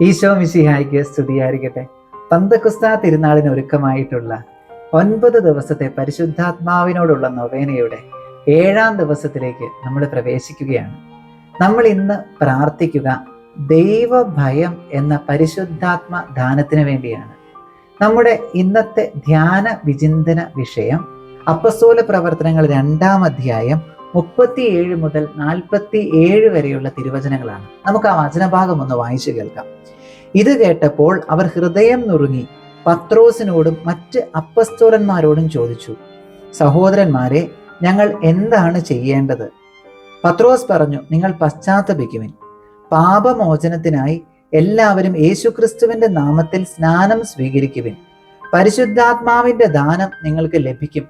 ഈശോ മിശിഹായിക്ക് സ്തുതിയായിരിക്കട്ടെ. പന്തക്കുസ്ത തിരുനാളിന് ഒരുക്കമായിട്ടുള്ള ഒൻപത് ദിവസത്തെ പരിശുദ്ധാത്മാവിനോടുള്ള നൊവേനയുടെ ഏഴാം ദിവസത്തിലേക്ക് നമ്മൾ പ്രവേശിക്കുകയാണ്. നമ്മൾ ഇന്ന് പ്രാർത്ഥിക്കുക ദൈവഭയം എന്ന പരിശുദ്ധാത്മ ദാനത്തിന് വേണ്ടിയാണ്. നമ്മുടെ ഇന്നത്തെ ധ്യാന വിചിന്തന വിഷയം അപ്പസ്തോല പ്രവർത്തനങ്ങൾ രണ്ടാം അധ്യായം മുപ്പത്തിയേഴ് മുതൽ നാൽപ്പത്തി ഏഴ് വരെയുള്ള തിരുവചനങ്ങളാണ്. നമുക്ക് ആ വചനഭാഗം ഒന്ന് വായിച്ചു കേൾക്കാം. ഇത് കേട്ടപ്പോൾ അവർ ഹൃദയം നുറുങ്ങി പത്രോസിനോടും മറ്റ് അപ്പസ്തോലന്മാരോടും ചോദിച്ചു സഹോദരന്മാരെ ഞങ്ങൾ എന്താണ് ചെയ്യേണ്ടത്? പത്രോസ് പറഞ്ഞു നിങ്ങൾ പശ്ചാത്തപിക്കുവിൻ. പാപമോചനത്തിനായി എല്ലാവരും യേശുക്രിസ്തുവിന്റെ നാമത്തിൽ സ്നാനം സ്വീകരിക്കുവിൻ. പരിശുദ്ധാത്മാവിന്റെ ദാനം നിങ്ങൾക്ക് ലഭിക്കും.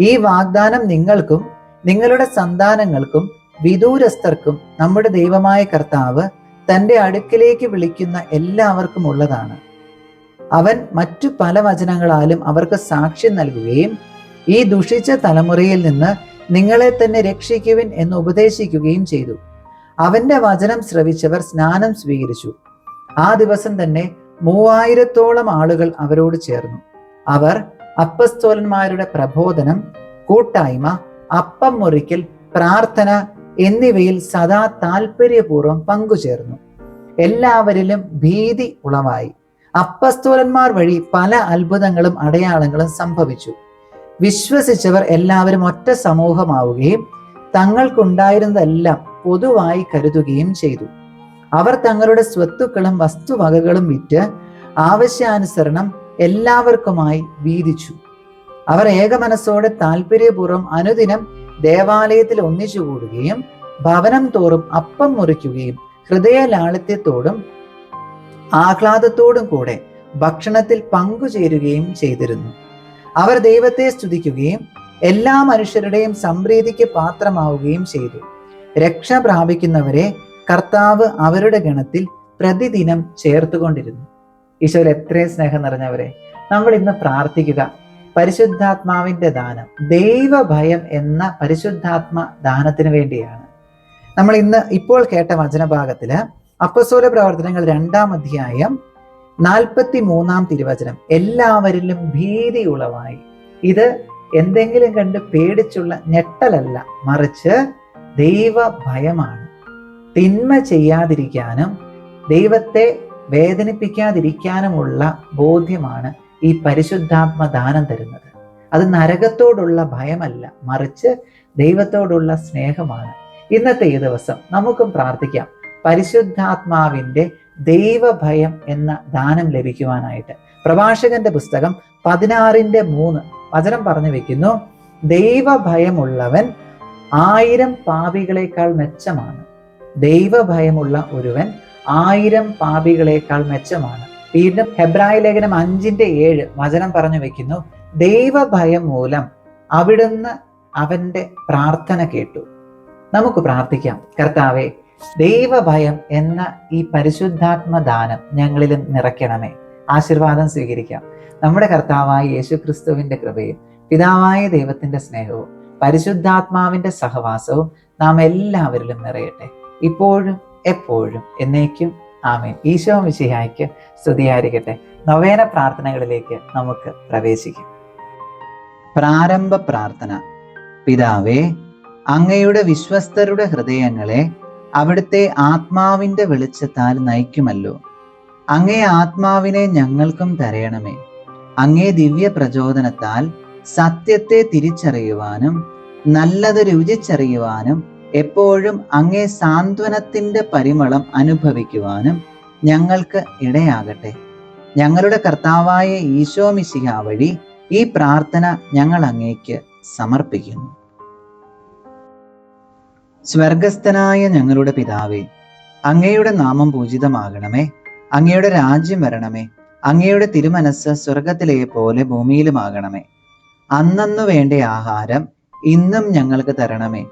ഈ വാഗ്ദാനം നിങ്ങൾക്കും നിങ്ങളുടെ സന്താനങ്ങൾക്കും വിദൂരസ്ഥർക്കും നമ്മുടെ ദൈവമായ കർത്താവ് തന്റെ അടുക്കിലേക്ക് വിളിക്കുന്ന എല്ലാവർക്കും ഉള്ളതാണ്. അവൻ മറ്റു പല വചനങ്ങളാലും അവർക്ക് സാക്ഷ്യം നൽകുകയും ഈ ദുഷിച്ച തലമുറയിൽ നിന്ന് നിങ്ങളെ തന്നെ രക്ഷിക്കുവിൻ എന്ന് ഉപദേശിക്കുകയും ചെയ്തു. അവന്റെ വചനം ശ്രവിച്ചവർ സ്നാനം സ്വീകരിച്ചു. ആ ദിവസം തന്നെ മൂവായിരത്തോളം ആളുകൾ അവരോട് ചേർന്നു. അവർ അപ്പസ്തോലന്മാരുടെ പ്രബോധനം കൂട്ടായ്മ അപ്പം മുറിക്കൽ പ്രാർത്ഥന എന്നിവയിൽ സദാ താല്പര്യപൂർവം പങ്കുചേർന്നു. എല്ലാവരിലും ഭീതി ഉളവായി. അപ്പസ്തോലന്മാർ വഴി പല അത്ഭുതങ്ങളും അടയാളങ്ങളും സംഭവിച്ചു. വിശ്വസിച്ചവർ എല്ലാവരും ഒറ്റ സമൂഹമാവുകയും തങ്ങൾക്കുണ്ടായിരുന്നതെല്ലാം പൊതുവായി കരുതുകയും ചെയ്തു. അവർ തങ്ങളുടെ സ്വത്തുക്കളും വസ്തുവകകളും വിറ്റ് ആവശ്യാനുസരണം എല്ലാവർക്കുമായി വീതിച്ചു. അവർ ഏകമനസ്സോടെ താല്പര്യപൂർവം അനുദിനം ദേവാലയത്തിൽ ഒന്നിച്ചു കൂടുകയും ഭവനം തോറും അപ്പം മുറിക്കുകയും ഹൃദയ ലാളിത്യത്തോടും ആഹ്ലാദത്തോടും കൂടെ ഭക്ഷണത്തിൽ പങ്കുചേരുകയും ചെയ്തിരുന്നു. അവർ ദൈവത്തെ സ്തുതിക്കുകയും എല്ലാ മനുഷ്യരുടെയും സംപ്രീതിക്ക് പാത്രമാവുകയും ചെയ്തു. രക്ഷ പ്രാപിക്കുന്നവരെ കർത്താവ് അവരുടെ ഗണത്തിൽ പ്രതിദിനം ചേർത്തുകൊണ്ടിരുന്നു. ഈശോയിൽ എത്രയും സ്നേഹം നിറഞ്ഞവരെ നമ്മൾ ഇന്ന് പ്രാർത്ഥിക്കുക. പരിശുദ്ധാത്മാവിന്റെ ദാനം ദൈവഭയം എന്ന പരിശുദ്ധാത്മ ദാനത്തിന് വേണ്ടിയാണ്. നമ്മൾ ഇന്ന് ഇപ്പോൾ കേട്ട വചനഭാഗത്തിൽ അപ്പസോല പ്രവർത്തനങ്ങൾ രണ്ടാം അധ്യായം നാൽപ്പത്തി മൂന്നാം തിരുവചനം എല്ലാവരിലും ഭീതി ഉളവായി. ഇത് എന്തെങ്കിലും കണ്ട് പേടിച്ചുള്ള ഞെട്ടലല്ല മറിച്ച് ദൈവ ഭയമാണ് തിന്മ ചെയ്യാതിരിക്കാനും ദൈവത്തെ വേദനിപ്പിക്കാതിരിക്കാനുമുള്ള ബോധ്യമാണ് ഈ പരിശുദ്ധാത്മ ദാനം തരുന്നത്. അത് നരകത്തോടുള്ള ഭയമല്ല മറിച്ച് ദൈവത്തോടുള്ള സ്നേഹമാണ്. ഇന്നത്തെ ഈ ദിവസം നമുക്കും പ്രാർത്ഥിക്കാം. പരിശുദ്ധാത്മാവിന്റെ ദൈവഭയം എന്ന ദാനം ലഭിക്കുവാനായിട്ട്. പ്രഭാഷകന്റെ പുസ്തകം പതിനാറിന്റെ മൂന്ന് വചനം പറഞ്ഞു വെക്കുന്നു ദൈവഭയമുള്ളവൻ ആയിരം പാപികളേക്കാൾ മെച്ചമാണ്. ദൈവഭയമുള്ള ഒരുവൻ ആയിരം പാപികളേക്കാൾ മെച്ചമാണ്. വീണ്ടും ഹെബ്രായ ലേഖനം അഞ്ചിന്റെ ഏഴ് വചനം പറഞ്ഞു വെക്കുന്നു. ദൈവഭയം മൂലം അവിടുന്ന് അവന്റെ പ്രാർത്ഥന കേട്ടു. നമുക്ക് പ്രാർത്ഥിക്കാം. കർത്താവെ ദൈവഭയം എന്ന ഈ പരിശുദ്ധാത്മ ദാനം ഞങ്ങളിലും നിറയ്ക്കണമേ. ആശീർവാദം സ്വീകരിക്കാം. നമ്മുടെ കർത്താവായ യേശു ക്രിസ്തുവിന്റെ കൃപയും പിതാവായ ദൈവത്തിന്റെ സ്നേഹവും പരിശുദ്ധാത്മാവിന്റെ സഹവാസവും നാം എല്ലാവരിലും നിറയട്ടെ. ഇപ്പോഴും എപ്പോഴും എന്നേക്കും ആമേൻ. ഈശോ മിശിഹായ്ക്ക് സ്തുതിയായിരിക്കട്ടെ. നവേന പ്രാർത്ഥനകളിലേക്ക് നമുക്ക് പ്രവേശിക്കാം. പ്രാരംഭ പ്രാർത്ഥന. പിതാവേ അങ്ങയുടെ വിശ്വസ്തരുടെ ഹൃദയങ്ങളെ അവിടുത്തെ ആത്മാവിന്റെ വെളിച്ചത്താൽ നയിക്കുമല്ലോ. അങ്ങേ ആത്മാവിനെ ഞങ്ങൾക്കും തരയണമേ. അങ്ങേ ദിവ്യ പ്രചോദനത്താൽ സത്യത്തെ തിരിച്ചറിയുവാനും നല്ലത് രുചിച്ചറിയുവാനും എപ്പോഴും അങ്ങേ സാന്ത്വനത്തിന്റെ പരിമളം അനുഭവിക്കുവാനും ഞങ്ങൾക്ക് ഇടയാകട്ടെ. ഞങ്ങളുടെ കർത്താവായ ഈശോ മിശിഹ വഴി ഈ പ്രാർത്ഥന ഞങ്ങൾ അങ്ങേക്ക് സമർപ്പിക്കുന്നു. സ്വർഗസ്ഥനായ ഞങ്ങളുടെ പിതാവേ അങ്ങയുടെ നാമം പൂജിതമാകണമേ. അങ്ങയുടെ രാജ്യം വരണമേ. അങ്ങയുടെ തിരുമനസ് സ്വർഗത്തിലെ പോലെ ഭൂമിയിലുമാകണമേ. അന്നന്നു വേണ്ട ആഹാരം ഇന്നും ഞങ്ങൾക്ക് തരണമേ.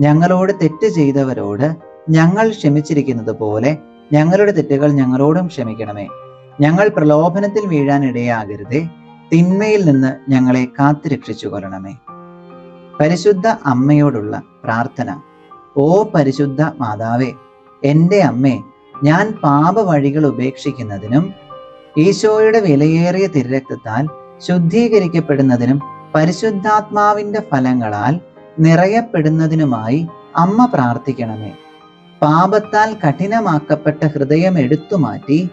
ഞങ്ങളോട് തെറ്റ് ചെയ്തവരോട് ഞങ്ങൾ ക്ഷമിച്ചിരിക്കുന്നത് പോലെ ഞങ്ങളുടെ തെറ്റുകൾ ഞങ്ങളോടും ക്ഷമിക്കണമേ. ഞങ്ങൾ പ്രലോഭനത്തിൽ വീഴാൻ ഇടയാകരുതേ. തിന്മയിൽ നിന്ന് ഞങ്ങളെ കാത്തുരക്ഷിച്ചു കൊള്ളണമേ പരിശുദ്ധ അമ്മയോടുള്ള പ്രാർത്ഥന. ഓ പരിശുദ്ധ മാതാവേ എന്റെ അമ്മേ ഞാൻ പാപ വഴികൾ ഉപേക്ഷിക്കുന്നതിനും ഈശോയുടെ വിലയേറിയ തിരരക്തത്താൽ ശുദ്ധീകരിക്കപ്പെടുന്നതിനും പരിശുദ്ധാത്മാവിന്റെ ഫലങ്ങളാൽ നിറയപ്പെടുന്നതിനുമായി അമ്മ പ്രാർത്ഥിക്കണമേ. പാപത്താൽ കഠിനമാക്കപ്പെട്ട ഹൃദയം എടുത്തുമാറ്റി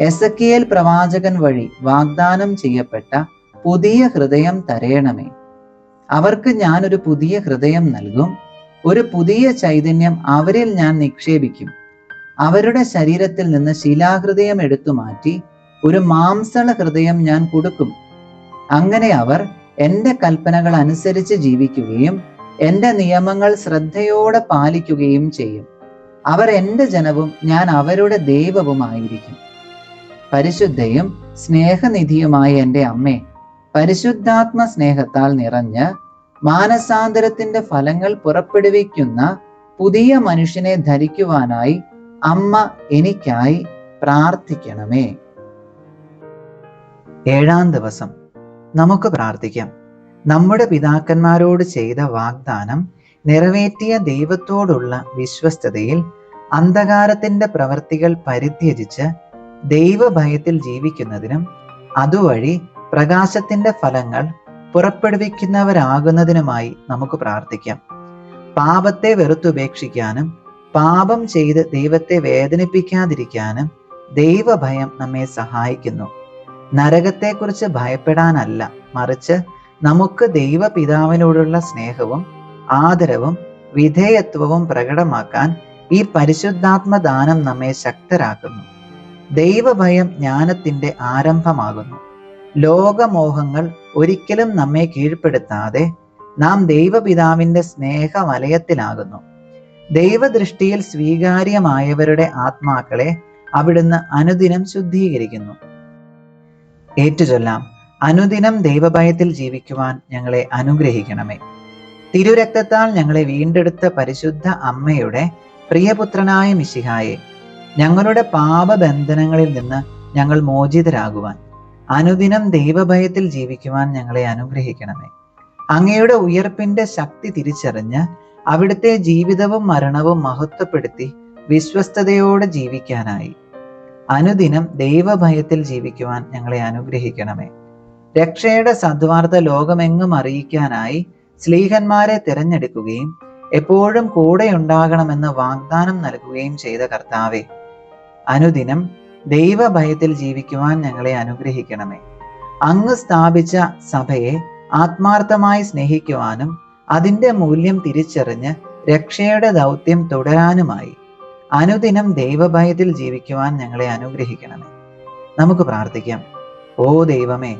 എസക്കിയേൽ പ്രവാചകൻ വഴി വാഗ്ദാനം ചെയ്യപ്പെട്ട പുതിയ ഹൃദയം തരയണമേ. അവർക്ക് ഞാൻ ഒരു പുതിയ ഹൃദയം നൽകും. ഒരു പുതിയ ചൈതന്യം അവരിൽ ഞാൻ നിക്ഷേപിക്കും. അവരുടെ ശരീരത്തിൽ നിന്ന് ശിലാഹൃദയം എടുത്തു മാറ്റി ഒരു മാംസള ഹൃദയം ഞാൻ കൊടുക്കും. അങ്ങനെ അവർ എന്റെ കൽപ്പനകൾ അനുസരിച്ച് ജീവിക്കുകയും എന്റെ നിയമങ്ങൾ ശ്രദ്ധയോടെ പാലിക്കുകയും ചെയ്യും. അവർ എന്റെ ജനവും ഞാൻ അവരുടെ ദൈവവുമായിരിക്കും. പരിശുദ്ധയും സ്നേഹനിധിയുമായ എന്റെ അമ്മേ പരിശുദ്ധാത്മ സ്നേഹത്താൽ നിറഞ്ഞ് മാനസാന്തരത്തിന്റെ ഫലങ്ങൾ പുറപ്പെടുവിക്കുന്ന പുതിയ മനുഷ്യനെ ധരിക്കുവാനായി അമ്മ എനിക്കായി പ്രാർത്ഥിക്കണമേ. ഏഴാം ദിവസം നമുക്ക് പ്രാർത്ഥിക്കാം. നമ്മുടെ പിതാക്കന്മാരോട് ചെയ്ത വാഗ്ദാനം നിറവേറ്റിയ ദൈവത്തോടുള്ള വിശ്വസ്തതയിൽ അന്ധകാരത്തിന്റെ പ്രവർത്തികൾ പരിത്യജിച്ച് ദൈവഭയത്തിൽ ജീവിക്കുന്നതിനും അതുവഴി പ്രകാശത്തിന്റെ ഫലങ്ങൾ പുറപ്പെടുവിക്കുന്നവരാകുന്നതിനുമായി നമുക്ക് പ്രാർത്ഥിക്കാം. പാപത്തെ വെറുത്തുപേക്ഷിക്കാനും പാപം ചെയ്ത് ദൈവത്തെ വേദനിപ്പിക്കാതിരിക്കാനും ദൈവഭയം നമ്മെ സഹായിക്കുന്നു. നരകത്തെക്കുറിച്ച് ഭയപ്പെടാനല്ല മറിച്ച് നമുക്ക് ദൈവപിതാവിനോടുള്ള സ്നേഹവും ആദരവും വിധേയത്വവും പ്രകടമാക്കാൻ ഈ പരിശുദ്ധാത്മദാനം നമ്മെ ശക്തരാക്കുന്നു. ദൈവഭയം ജ്ഞാനത്തിന്റെ ആരംഭമാകുന്നു. ലോകമോഹങ്ങൾ ഒരിക്കലും നമ്മെ കീഴ്പ്പെടുത്താതെ നാം ദൈവപിതാവിന്റെ സ്നേഹവലയത്തിലാകുന്നു. ദൈവദൃഷ്ടിയിൽ സ്വീകാര്യമായവരുടെ ആത്മാക്കളെ അവിടുന്ന് അനുദിനം ശുദ്ധീകരിക്കുന്നു. ഏറ്റുചൊല്ലാം. അനുദിനം ദൈവഭയത്തിൽ ജീവിക്കുവാൻ ഞങ്ങളെ അനുഗ്രഹിക്കണമേ. തിരുരക്തത്താൽ ഞങ്ങളെ വീണ്ടെടുത്ത പരിശുദ്ധ അമ്മയുടെ പ്രിയപുത്രനായ മിശിഹായെ ഞങ്ങളുടെ പാപബന്ധനങ്ങളിൽ നിന്ന് ഞങ്ങൾ മോചിതരാകുവാൻ അനുദിനം ദൈവഭയത്തിൽ ജീവിക്കുവാൻ ഞങ്ങളെ അനുഗ്രഹിക്കണമേ. അങ്ങയുടെ ഉയർപ്പിന്റെ ശക്തി തിരിച്ചറിഞ്ഞ് അവിടുത്തെ ജീവിതവും മരണവും മഹത്വപ്പെടുത്തി വിശ്വസ്തയോടെ ജീവിക്കാനായി. അനുദിനം ദൈവഭയത്തിൽ ജീവിക്കുവാൻ ഞങ്ങളെ അനുഗ്രഹിക്കണമേ. രക്ഷയുടെ സദ്വാർത്ത ലോകമെങ്ങും അറിയിക്കാനായി സ്ലീഹന്മാരെ തിരഞ്ഞെടുക്കുകയും എപ്പോഴും കൂടെ ഉണ്ടാകണമെന്ന് വാഗ്ദാനം നൽകുകയും ചെയ്ത കർത്താവെ അനുദിനം ദൈവഭയത്തിൽ ജീവിക്കുവാൻ ഞങ്ങളെ അനുഗ്രഹിക്കണമേ. അങ്ങ് സ്ഥാപിച്ച സഭയെ ആത്മാർത്ഥമായി സ്നേഹിക്കുവാനും അതിന്റെ മൂല്യം തിരിച്ചറിഞ്ഞ് രക്ഷയുടെ ദൗത്യം തുടരാനുമായി അനുദിനം ദൈവഭയത്തിൽ ജീവിക്കുവാൻ ഞങ്ങളെ അനുഗ്രഹിക്കണമേ. നമുക്ക് പ്രാർത്ഥിക്കാം. ഓ ദൈവമേ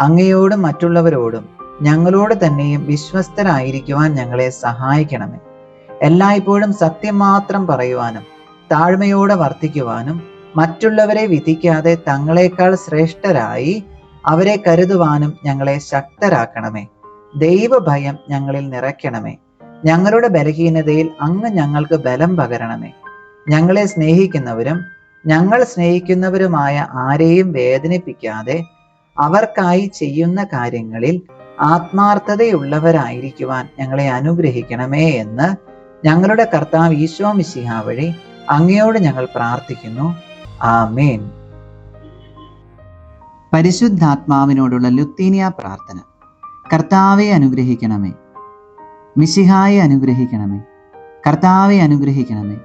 അങ്ങയോടും മറ്റുള്ളവരോടും ഞങ്ങളോട് തന്നെയും വിശ്വസ്തരായിരിക്കുവാൻ ഞങ്ങളെ സഹായിക്കണമേ. എല്ലായ്പ്പോഴും സത്യം മാത്രം പറയുവാനും താഴ്മയോടെ വർത്തിക്കുവാനും മറ്റുള്ളവരെ വിധിക്കാതെ തങ്ങളെക്കാൾ ശ്രേഷ്ഠരായി അവരെ കരുതുവാനും ഞങ്ങളെ ശക്തരാക്കണമേ. ദൈവഭയം ഞങ്ങളിൽ നിറയ്ക്കണമേ. ഞങ്ങളുടെ ബലഹീനതയിൽ അങ്ങ് ഞങ്ങൾക്ക് ബലം പകരണമേ. ഞങ്ങളെ സ്നേഹിക്കുന്നവരും ഞങ്ങൾ സ്നേഹിക്കുന്നവരുമായ ആരെയും വേദനിപ്പിക്കാതെ അവർക്കായി ചെയ്യുന്ന കാര്യങ്ങളിൽ ആത്മാർത്ഥതയുള്ളവരായിരിക്കുവാൻ ഞങ്ങളെ അനുഗ്രഹിക്കണമേ എന്ന് ഞങ്ങളുടെ കർത്താവ് ഈശോ മിശിഹ വഴി അങ്ങയോട് ഞങ്ങൾ പ്രാർത്ഥിക്കുന്നു. ആമേൻ. പരിശുദ്ധാത്മാവിനോടുള്ള ലുത്തീനിയ പ്രാർത്ഥന. കർത്താവെ അനുഗ്രഹിക്കണമേ. മിശിഹായെ അനുഗ്രഹിക്കണമേ. കർത്താവെ അനുഗ്രഹിക്കണമേ.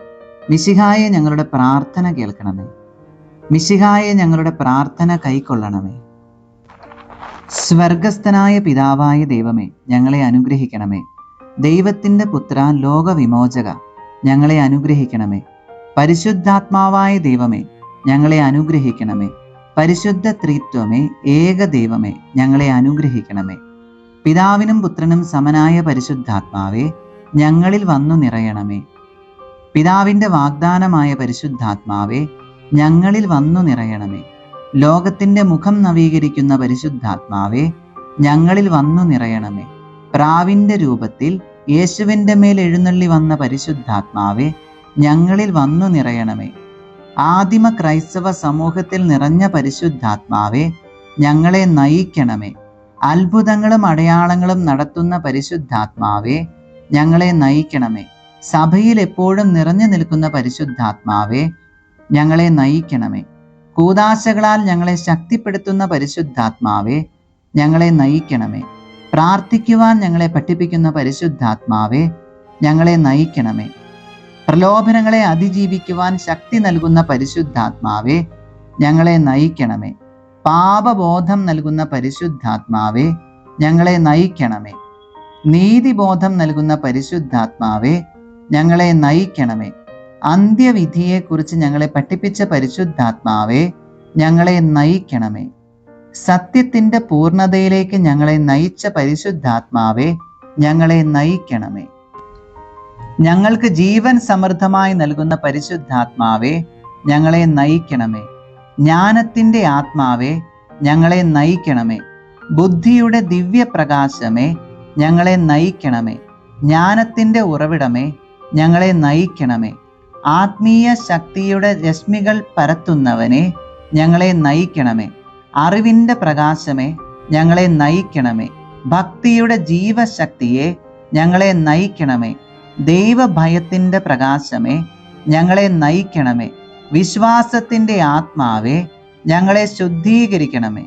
മിശിഹായെ ഞങ്ങളുടെ പ്രാർത്ഥന കേൾക്കണമേ. മിശിഹായെ ഞങ്ങളുടെ പ്രാർത്ഥന കൈക്കൊള്ളണമേ. സ്വർഗസ്ഥനായ പിതാവായ ദൈവമേ ഞങ്ങളെ അനുഗ്രഹിക്കണമേ. ദൈവത്തിന്റെ പുത്ര ലോകവിമോചക ഞങ്ങളെ അനുഗ്രഹിക്കണമേ. പരിശുദ്ധാത്മാവായ ദൈവമേ ഞങ്ങളെ അനുഗ്രഹിക്കണമേ. പരിശുദ്ധ ത്രിത്വമേ ഏക ദൈവമേ ഞങ്ങളെ അനുഗ്രഹിക്കണമേ. പിതാവിനും പുത്രനും സമനായ പരിശുദ്ധാത്മാവേ ഞങ്ങളിൽ വന്നു നിറയണമേ. പിതാവിന്റെ വാഗ്ദാനമായ പരിശുദ്ധാത്മാവേ ഞങ്ങളിൽ വന്നു നിറയണമേ. ലോകത്തിന്റെ മുഖം നവീകരിക്കുന്ന പരിശുദ്ധാത്മാവേ ഞങ്ങളിൽ വന്നു നിറയണമേ. പ്രാവിന്റെ രൂപത്തിൽ യേശുവിന്റെ മേൽ എഴുന്നള്ളി വന്ന പരിശുദ്ധാത്മാവേ ഞങ്ങളിൽ വന്നു നിറയണമേ. ആദിമ ക്രൈസ്തവ സമൂഹത്തിൽ നിറഞ്ഞ പരിശുദ്ധാത്മാവെ ഞങ്ങളെ നയിക്കണമേ. അത്ഭുതങ്ങളും അടയാളങ്ങളും നടത്തുന്ന പരിശുദ്ധാത്മാവെ ഞങ്ങളെ നയിക്കണമേ. സഭയിൽ എപ്പോഴും നിറഞ്ഞു നിൽക്കുന്ന പരിശുദ്ധാത്മാവെ ഞങ്ങളെ നയിക്കണമേ. കൂതാശകളാൽ ഞങ്ങളെ ശക്തിപ്പെടുത്തുന്ന പരിശുദ്ധാത്മാവേ ഞങ്ങളെ നയിക്കണമേ. പ്രാർത്ഥിക്കുവാൻ ഞങ്ങളെ പഠിപ്പിക്കുന്ന പരിശുദ്ധാത്മാവേ ഞങ്ങളെ നയിക്കണമേ. പ്രലോഭനങ്ങളെ അതിജീവിക്കുവാൻ ശക്തി നൽകുന്ന പരിശുദ്ധാത്മാവേ ഞങ്ങളെ നയിക്കണമേ. പാപബോധം നൽകുന്ന പരിശുദ്ധാത്മാവേ ഞങ്ങളെ നയിക്കണമേ. നീതിബോധം നൽകുന്ന പരിശുദ്ധാത്മാവേ ഞങ്ങളെ നയിക്കണമേ. അന്ത്യവിധിയെക്കുറിച്ച് ഞങ്ങളെ പഠിപ്പിച്ച പരിശുദ്ധാത്മാവേ ഞങ്ങളെ നയിക്കണമേ. സത്യത്തിന്റെ പൂർണതയിലേക്ക് ഞങ്ങളെ നയിച്ച പരിശുദ്ധാത്മാവേ ഞങ്ങളെ നയിക്കണമേ. ഞങ്ങൾക്ക് ജീവൻ സമൃദ്ധമായി നൽകുന്ന പരിശുദ്ധാത്മാവെ ഞങ്ങളെ നയിക്കണമേ. ജ്ഞാനത്തിന്റെ ആത്മാവെ ഞങ്ങളെ നയിക്കണമേ. ബുദ്ധിയുടെ ദിവ്യപ്രകാശമേ ഞങ്ങളെ നയിക്കണമേ. ജ്ഞാനത്തിന്റെ ഉറവിടമേ ഞങ്ങളെ നയിക്കണമേ. ആത്മീയ ശക്തിയുടെ രശ്മികൾ പരത്തുന്നവനെ ഞങ്ങളെ നയിക്കണമേ. അറിവിന്റെ പ്രകാശമേ ഞങ്ങളെ നയിക്കണമേ. ഭക്തിയുടെ ജീവശക്തിയെ ഞങ്ങളെ നയിക്കണമേ. ദൈവഭയത്തിന്റെ പ്രകാശമേ ഞങ്ങളെ നയിക്കണമേ. വിശ്വാസത്തിന്റെ ആത്മാവേ ഞങ്ങളെ ശുദ്ധീകരിക്കണമേ.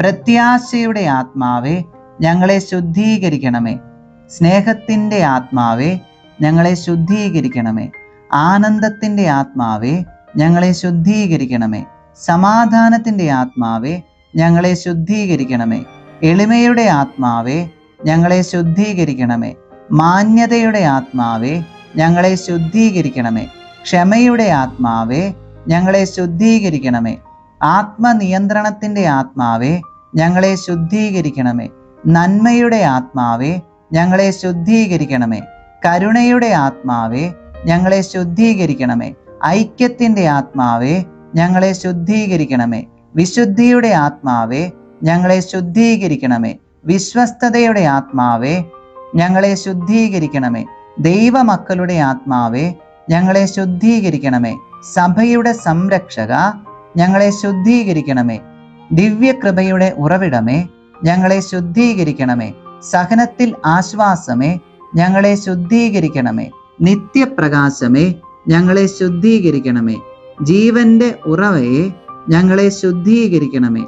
പ്രത്യാശയുടെ ആത്മാവേ ഞങ്ങളെ ശുദ്ധീകരിക്കണമേ. സ്നേഹത്തിന്റെ ആത്മാവേ ഞങ്ങളെ ശുദ്ധീകരിക്കണമേ. ആനന്ദത്തിന്റെ ആത്മാവേ ഞങ്ങളെ ശുദ്ധീകരിക്കണമേ. സമാധാനത്തിന്റെ ആത്മാവേ ഞങ്ങളെ ശുദ്ധീകരിക്കണമേ. എളിമയുടെ ആത്മാവേ ഞങ്ങളെ ശുദ്ധീകരിക്കണമേ. മാന്യതയുടെ ആത്മാവേ ഞങ്ങളെ ശുദ്ധീകരിക്കണമേ. ക്ഷമയുടെ ആത്മാവേ ഞങ്ങളെ ശുദ്ധീകരിക്കണമേ. ആത്മനിയന്ത്രണത്തിന്റെ ആത്മാവേ ഞങ്ങളെ ശുദ്ധീകരിക്കണമേ. നന്മയുടെ ആത്മാവേ ഞങ്ങളെ ശുദ്ധീകരിക്കണമേ. കരുണയുടെ ആത്മാവേ ഞങ്ങളെ ശുദ്ധീകരിക്കണമേ. ഐക്യത്തിന്റെ ആത്മാവേ ഞങ്ങളെ ശുദ്ധീകരിക്കണമേ. വിശുദ്ധിയുടെ ആത്മാവേ ഞങ്ങളെ ശുദ്ധീകരിക്കണമേ. വിശ്വസ്തതയുടെ ആത്മാവേ ഞങ്ങളെ ശുദ്ധീകരിക്കണമേ. ദൈവമക്കളുടെ ആത്മാവേ ഞങ്ങളെ ശുദ്ധീകരിക്കണമേ. സഭയുടെ സംരക്ഷക ഞങ്ങളെ ശുദ്ധീകരിക്കണമേ. ദിവ്യകൃപയുടെ ഉറവിടമേ ഞങ്ങളെ ശുദ്ധീകരിക്കണമേ. സഹനത്തിൽ ആശ്വാസമേ ഞങ്ങളെ ശുദ്ധീകരിക്കണമേ. നിത്യപ്രകാശമേ ഞങ്ങളെ ശുദ്ധീകരിക്കണമേ. ജീവന്റെ ഉറവയെ ഞങ്ങളെ ശുദ്ധീകരിക്കണമേ.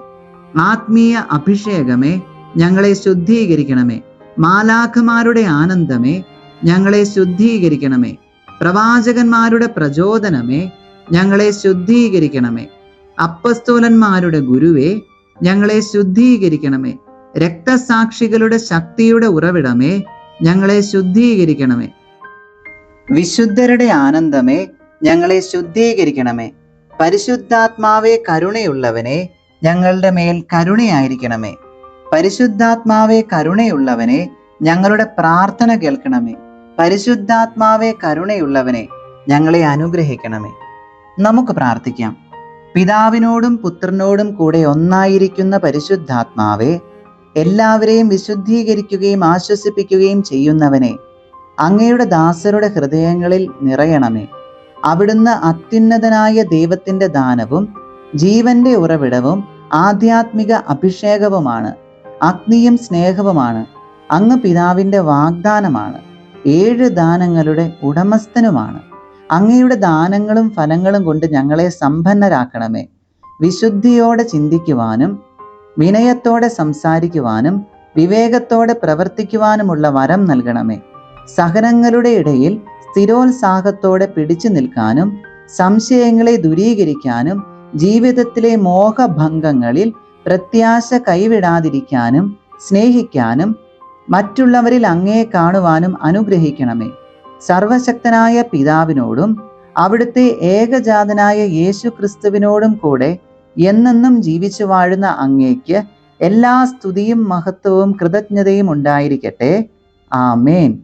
ആത്മീയ അഭിഷേകമേ ഞങ്ങളെ ശുദ്ധീകരിക്കണമേ. മാലാഖമാരുടെ ആനന്ദമേ ഞങ്ങളെ ശുദ്ധീകരിക്കണമേ. പ്രവാചകന്മാരുടെ പ്രചോദനമേ ഞങ്ങളെ ശുദ്ധീകരിക്കണമേ. അപ്പസ്തോലന്മാരുടെ ഗുരുവേ ഞങ്ങളെ ശുദ്ധീകരിക്കണമേ. രക്തസാക്ഷികളുടെ ശക്തിയുടെ ഉറവിടമേ ഞങ്ങളെ ശുദ്ധീകരിക്കണമേ. വിശുദ്ധരുടെ ആനന്ദമേ ഞങ്ങളെ ശുദ്ധീകരിക്കണമേ. പരിശുദ്ധാത്മാവേ കരുണയുള്ളവനെ ഞങ്ങളുടെ മേൽ കരുണയായിരിക്കണമേ. പരിശുദ്ധാത്മാവേ കരുണയുള്ളവനെ ഞങ്ങളുടെ പ്രാർത്ഥന കേൾക്കണമേ. പരിശുദ്ധാത്മാവേ കരുണയുള്ളവനെ ഞങ്ങളെ അനുഗ്രഹിക്കണമേ. നമുക്ക് പ്രാർത്ഥിക്കാം. പിതാവിനോടും പുത്രനോടും കൂടെ ഒന്നായിരിക്കുന്ന പരിശുദ്ധാത്മാവേ എല്ലാവരെയും വിശുദ്ധീകരിക്കുകയും ആശ്വസിപ്പിക്കുകയും ചെയ്യുന്നവനെ അങ്ങയുടെ ദാസരുടെ ഹൃദയങ്ങളിൽ നിറയണമേ. അവിടുന്ന് അത്യുന്നതനായ ദൈവത്തിന്റെ ദാനവും ജീവന്റെ ഉറവിടവും ആധ്യാത്മിക അഭിഷേകവുമാണ്. അഗ്നിയും സ്നേഹവുമാണ്. അങ്ങ് പിതാവിന്റെ വാഗ്ദാനമാണ്. ഏഴ് ദാനങ്ങളുടെ ഉടമസ്ഥനുമാണ്. അങ്ങയുടെ ദാനങ്ങളും ഫലങ്ങളും കൊണ്ട് ഞങ്ങളെ സമ്പന്നരാക്കണമേ. വിശുദ്ധിയോടെ ചിന്തിക്കുവാനും വിനയത്തോടെ സംസാരിക്കുവാനും വിവേകത്തോടെ പ്രവർത്തിക്കുവാനുമുള്ള വരം നൽകണമേ. സഹനങ്ങളുടെ ഇടയിൽ സ്ഥിരോത്സാഹത്തോടെ പിടിച്ചു നിൽക്കാനും സംശയങ്ങളെ ദൂരീകരിക്കാനും ജീവിതത്തിലെ മോഹഭംഗങ്ങളിൽ പ്രത്യാശ കൈവിടാതിരിക്കാനും സ്നേഹിക്കാനും മറ്റുള്ളവരിൽ അങ്ങയെ കാണുവാനും അനുഗ്രഹിക്കണമേ. സർവശക്തനായ പിതാവിനോടും അവിടുത്തെ ഏകജാതനായ യേശു ക്രിസ്തുവിനോടും കൂടെ എന്നെന്നും ജീവിച്ചു വാഴുന്ന അങ്ങേക്ക് എല്ലാ സ്തുതിയും മഹത്വവും കൃതജ്ഞതയും ഉണ്ടായിരിക്കട്ടെ. ആമേൻ.